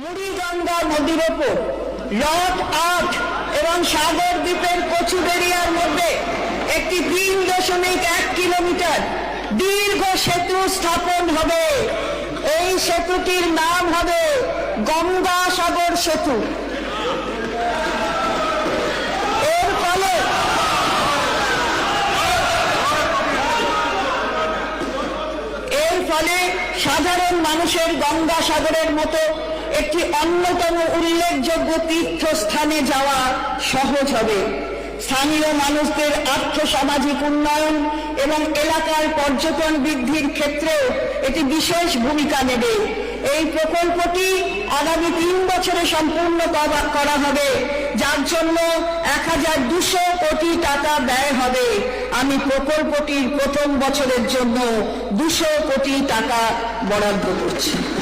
মুড়িগঙ্গা নদীর ওপর রথ আট এবং সাগর দ্বীপের কচুবেরিয়ার মধ্যে একটি তিন দশমিক এক কিলোমিটার দীর্ঘ সেতু স্থাপন হবে। এই সেতুটির নাম হবে গঙ্গা সাগর সেতু। এর ফলে এর ফলে সাধারণ মানুষের গঙ্গা সাগরের মতো একটি অন্যতম উল্লেখযোগ্য তীর্থস্থানে যাওয়া সহজ হবে। স্থানীয় মানুষদের আর্থ সামাজিক উন্নয়ন এবং এলাকার পর্যটন বৃদ্ধির ক্ষেত্রেও এটি বিশেষ ভূমিকা নেবে। এই প্রকল্পটি আগামী তিন বছরে সম্পূর্ণ করা- করা হবে, যার জন্য এক হাজার দুশো কোটি টাকা ব্যয় হবে। আমি প্রকল্পটির প্রথম বছরের জন্য দুশো কোটি টাকা বরাদ্দ করছি।